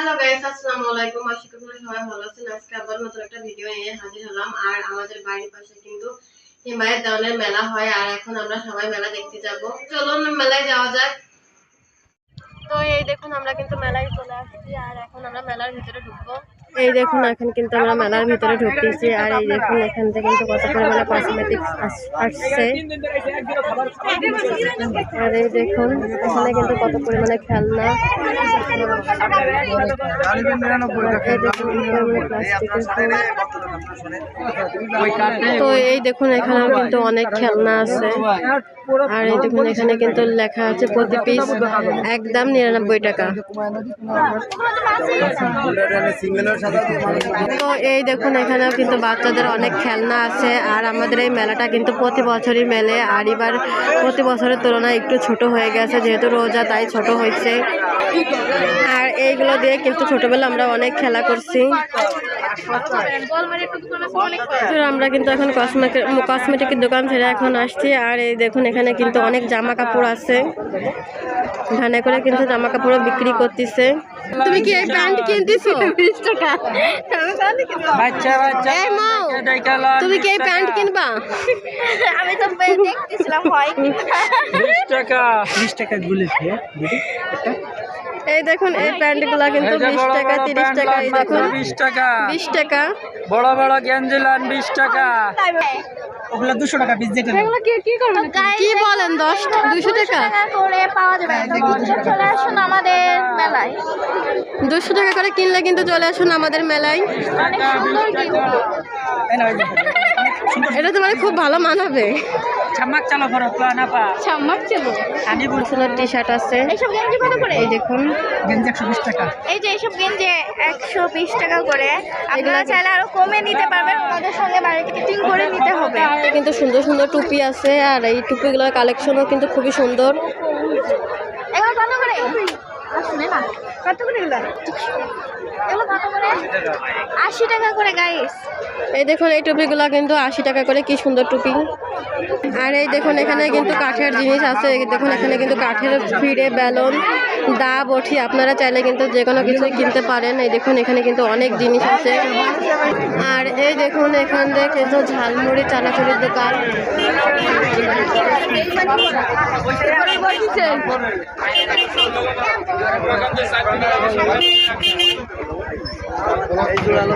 Hello guys আসসালামু আলাইকুম আশা করি সবাই ভালো আছেন। আজকে আবার নতুন একটা ভিডিও নিয়ে হাজির হলাম। আর আমাদের বাড়ির পাশে কিন্তু হিমায়ত দাওনের মেলা হয়। আর এখন আমরা সবাই মেলা দেখতে যাব। চলুন, মেলায় যাওয়া যাক। তো এই দেখুন, আমরা কিন্তু মেলায় চলে আসছি। আর এখন আমরা মেলার ভিতরে ঢুকবো। এই দেখুন, এখন কিন্তু আমরা মেলার ভিতরে ঢুকতেছি আর এই দেখুন, এখান থেকে কিন্তু কত পরিমাণে কসমেটিক্স আসছে। আর এই দেখুন, এখানে কিন্তু কত পরিমাণে খেলনা। তো এই দেখুন, এখানেও কিন্তু অনেক খেলনা আছে। আর এই দেখুন, এখানে কিন্তু লেখা আছে প্রতি পিস একদম নিরানব্বই টাকা। তো এই দেখুন এখানেও কিন্তু বাচ্চাদের অনেক খেলনা আছে। আর আমাদের এই মেলাটা কিন্তু প্রতি বছরই মেলে। আর এবার প্রতি বছরের তুলনায় একটু ছোট হয়ে গেছে যেহেতু রোজা তাই ছোট হয়েছে। আর এইগুলো দিয়ে কিন্তু ছোটবেলা আমরা অনেক খেলা করছি। তো আমরা কিন্তু এখন কসমেটিক কসমেটিকের দোকান ছেড়ে এখন আসছি। আর এই দেখুন এখানে কিন্তু অনেক জামা কাপড় আছে। ধানে করে কিন্তু জামা কাপড় বিক্রি করতেছে। তুমি কি এই প্যান্ট কিনতেছো? বাচ্চা বাচ্চা এই মৌ, দেখালাম তুমি কি এই প্যান্ট কিনবা? আমি তো দেখতেছিলাম হয় টাকা বিশ টাকা গুলেছে এই দেখুন এই প্যান্টগুলা কিন্তু বিশ টাকা তিরিশ টাকা এই দেখুন। বিশ টাকা। বিশ টাকা। বড় বড় গেঞ্জি লান বিশ টাকা। ওগুলা দুশো টাকা পিস যেটা কি বলেন দশ দুশো টাকা করে পাওয়া যাবে। চলে আসুন আমাদের মেলায়। দুশো টাকা করে কিনলে কিন্তু চলে আসুন আমাদের মেলায়। অনেক সুন্দর এটা তোমার খুব ভালো মানাবে। চালো না পা। আমি বলছি টি শার্ট আছে। এইসব গেঞ্জি কত করে এই দেখুন গেঞ্জি একশো বিশ টাকা। এই যে এইসব গেঞ্জি একশো বিশ টাকা করে আপনারা চাইলে আরও কমে নিতে পারবেন ওনাদের সঙ্গে বাড়ি তিন করে নিতে হবে। কিন্তু সুন্দর সুন্দর টুপি আছে আর এই টুপিগুলোর কালেকশনও কিন্তু খুবই সুন্দর। এগুলো কত করে? কত করে এগুলো? এগুলো কত করে? আশি টাকা করে গাইস এই দেখুন, এই টুপিগুলো কিন্তু আশি টাকা করে, কি সুন্দর টুপি। আর এই দেখুন, এখানে কিন্তু কাঠের জিনিস আছে। দেখুন, এখানে কিন্তু কাঠের ফিরে বেলুন দা বঠি আপনারা চাইলে কিন্তু যে কোনো কিছু কিনতে পারেন। এই দেখুন, এখানে কিন্তু অনেক জিনিস আছে। আর এই দেখুন, এখান থেকে কিন্তু ঝালমুড়ি, চানাচুরির দোকান।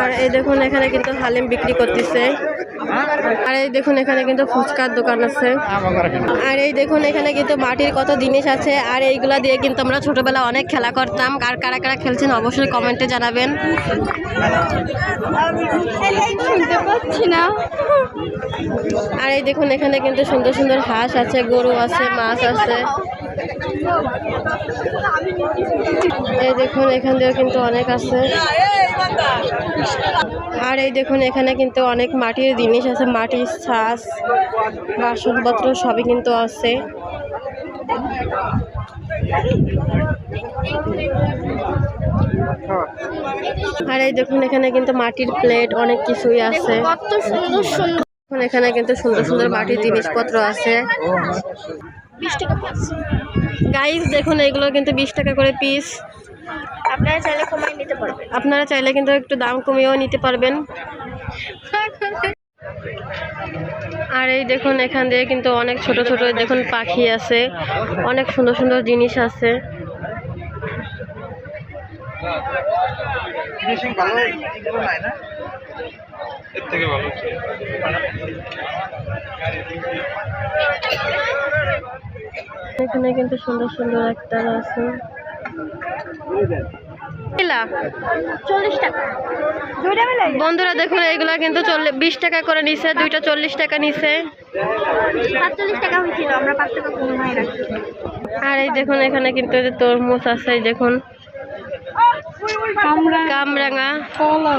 আর এই দেখুন, এখানে কিন্তু হালিম বিক্রি করতেছে। আর এই দেখুন, এখানে কিন্তু ফুচকার দোকান আছে। আর এই দেখুন, এখানে কিন্তু মাটির কত জিনিস আছে। আর এইগুলা দিয়ে কিন্তু আমরা ছোটবেলা অনেক খেলা করতাম। কার কারা কারা খেলছেন অবশ্যই কমেন্টে জানাবেন। আর এই দেখুন, এখানে কিন্তু সুন্দর সুন্দর হাঁস আছে, গরু আছে, মাছ আছে। এই দেখুন এখান দিয়েও কিন্তু অনেক আছে। আর এই দেখুন এখানে কিন্তু অনেক মাটির জিনিস আছে মাটির ছাঁচ বাসনপত্র সবই কিন্তু আছে। আর এই দেখুন এখানে কিন্তু মাটির প্লেট অনেক কিছুই আছে। কত সুন্দর সুন্দর এখানে কিন্তু সুন্দর সুন্দর মাটির জিনিসপত্র আছে। বিশ টাকা পিস গাইস দেখুন এগুলো কিন্তু বিশ টাকা করে পিস আপনারা চাইলে কমাই নিতে পারবেন। আপনারা চাইলে কিন্তু একটু দাম কমিয়েও নিতে পারবেন। আর এই দেখুন এখান দিয়ে কিন্তু অনেক ছোট ছোট দেখুন পাখি আছে। অনেক সুন্দর সুন্দর জিনিস আছে। এখানে কিন্তু সুন্দর সুন্দর একটা আছে। এলা, চল্লিশ টাকা। বন্ধুরা দেখুন এইগুলা কিন্তু বিশ টাকা করে নিছে দুইটা চল্লিশ টাকা নিছে। টাকা হয়েছিল আমরা পাঁচ টাকা কমাই রাখছি আর এই দেখুন এখানে কিন্তু তরমুজ আছে এই দেখুন। কামরাঙা। কলা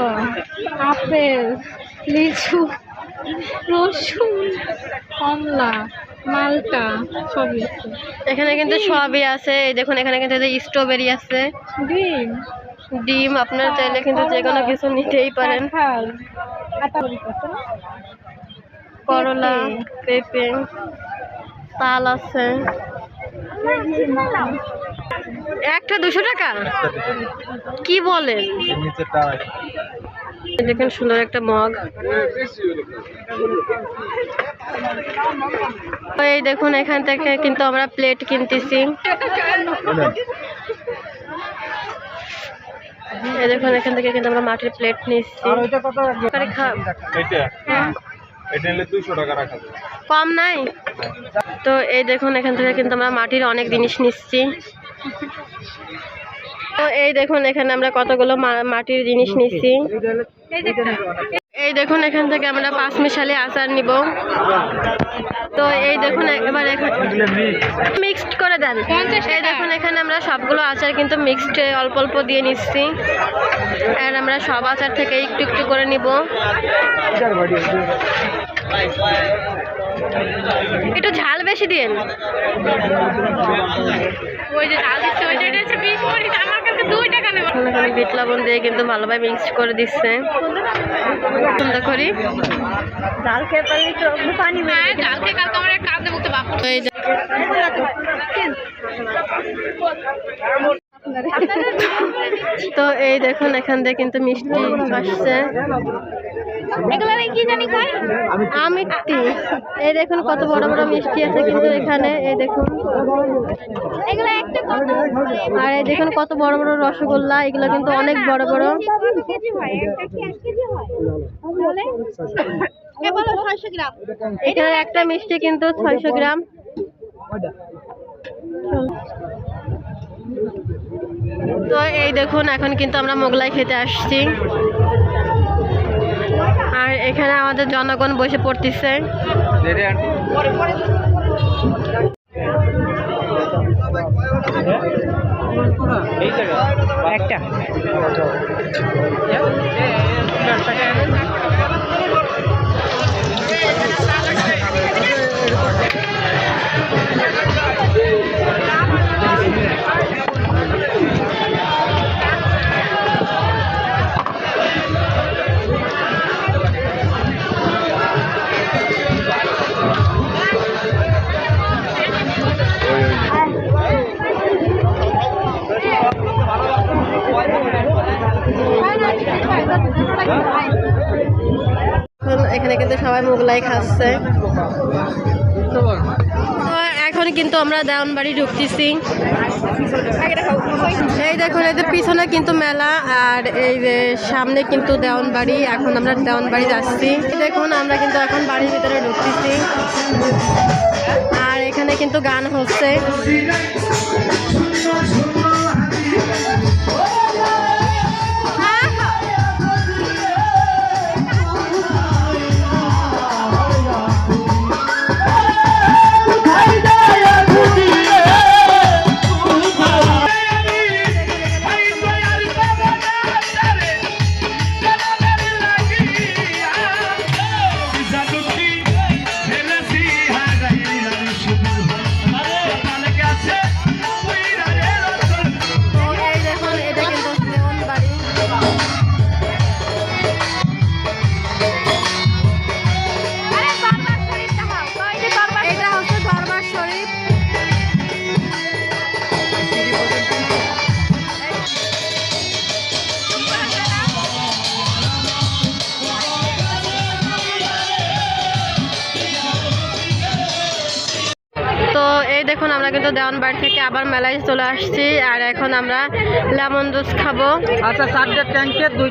আপেল লিচু রসুন কমলা। মালটা সবই এখানে কিন্তু সবই আছে। এই দেখুন এখানে কিন্তু স্ট্রবেরি আছে। ডিম। ডিম আপনারা চাইলে কিন্তু যে কোনো কিছু নিতেই পারেন। করলা পেঁপে। তাল আছে। একটা দুশো টাকা? কি বলেন দেখেন সুন্দর একটা মগ। এই দেখুন এখান থেকে কিন্তু আমরা প্লেট কিনতেছি। এই দেখুন এখান থেকে কিন্তু আমরা মাটির প্লেট নিচ্ছি। আর ওইটা কত তরকারি খা- এটা হ্যাঁ, কম নাই? তো এই দেখুন এখান থেকে কিন্তু আমরা মাটির অনেক জিনিস নিচ্ছি। তো এই দেখুন এখানে আমরা কতগুলো মা- মাটির জিনিস নিচ্ছি এই দেখুন। এখান থেকে আমরা পাঁচ মিশালি আচার নিব। তো এই দেখুন এবার এখানে মিক্সড করে দেন। এই দেখুন এখানে আমরা সবগুলো আচার কিন্তু মিক্সড অল্প অল্প দিয়ে নিচ্ছি। আর আমরা সব আচার থেকে একটু একটু করে নিব। একটু ঝাল বেশি দিন ওই যে ঝাল দিচ্ছে ওই যে হচ্ছে বিশ মরিচ আমার কাছে দুই টাকা নেবে এখানে বিট লবণ দিয়ে কিন্তু ভালোভাবে মিক্সড করে দিচ্ছে। সুন্দর করি। জাল খেয়ে পারলে তো পানি হ্যাঁ জাল খেয়ে কালকে আমার কাঁদতে মুখতে বাপ। এই যে তো এই দেখুন এখান থেকে কিন্তু মিষ্টি আসছে। এগুলো কি জানি এই দেখুন কত বড় বড় মিষ্টি আছে কিন্তু এখানে এই দেখুন। এগুলো একটা কত? আর এই দেখুন কত বড় বড় রসগোল্লা এগুলো কিন্তু অনেক বড় বড়। এখানে একটা মিষ্টি কিন্তু ছয়শো গ্রাম। তো এই দেখুন এখন কিন্তু আমরা মোগলাই খেতে আসছি। আর এখানে আমাদের জনগণ বসে পড়তেছে। একটা। সবাই মোগলাই খাচ্ছে। এখন কিন্তু আমরা দেওয়ানবাড়ি ঢুকতেছি। এই দেখুন, এই যে পিছনে কিন্তু মেলা আর এই যে সামনে কিন্তু দেওয়ানবাড়ি। এখন আমরা দেওয়ানবাড়ি যাচ্ছি। দেখুন, আমরা কিন্তু এখন বাড়ির ভিতরে ঢুকতেছি। আর এখানে কিন্তু গান হচ্ছে। আমরা কিন্তু দেওয়ানবাড়ি থেকে আবার মেলায় চলে আসছি আর এখন আমরা লেমন জুস খাব। আচ্ছা চারটে ট্যাঙ্কের দুই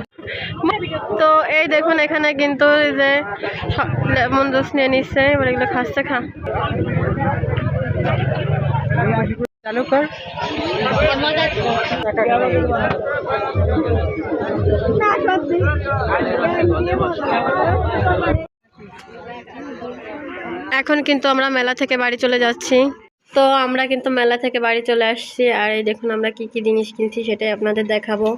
তো এই দেখুন এখানে কিন্তু যে লেমন জুস নিয়ে নিচ্ছে এবার এগুলো খাচ্ছে খা। চালু কর। এখন কিন্তু আমরা মেলা থেকে বাড়ি চলে যাচ্ছি। তো আমরা কিন্তু মেলা থেকে বাড়ি চলে আসছি। আর এই দেখুন আমরা কি কি জিনিস কিনছি সেটাই আপনাদের দেখাবো।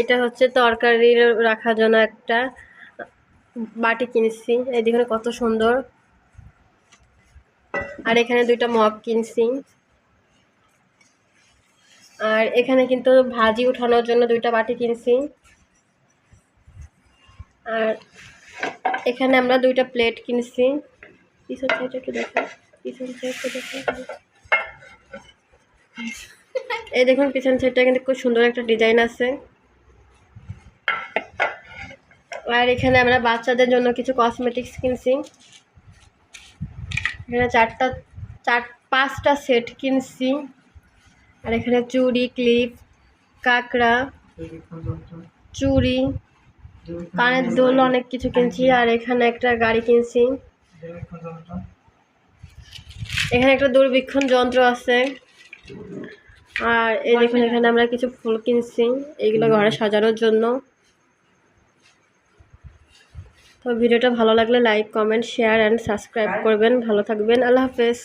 এটা হচ্ছে তরকারি রাখার জন্য একটা বাটি কিনছি। এই দেখুন কত সুন্দর। আর এখানে দুইটা মগ কিনছি। আর এখানে কিন্তু ভাজি উঠানোর জন্য দুইটা বাটি কিনছি। আর এখানে আমরা দুইটা প্লেট কিনছি। পিছন সাইডটা একটু দেখো পিছন সাইডটা দেখো এই দেখুন, পিছন সাইডটা কিন্তু খুব সুন্দর একটা ডিজাইন আছে। আর এখানে আমরা বাচ্চাদের জন্য কিছু কসমেটিক্স কিনছি। এখানে চারটা, চার, পাঁচটা সেট কিনছি। আর এখানে চুড়ি ক্লিপ কাঁকড়া, চুড়ি, কানের দোল অনেক কিছু কিনছি। আর এখানে একটা গাড়ি কিনছি। এখানে একটা দূরবীক্ষণ যন্ত্র আছে। আর এই দেখুন এখানে আমরা কিছু ফুল কিনছি। এইগুলো ঘরে সাজানোর জন্য। তো ভিডিওটা ভালো লাগলে like comment share and subscribe করবেন। ভালো থাকবেন। আল্লাহ হাফেজ।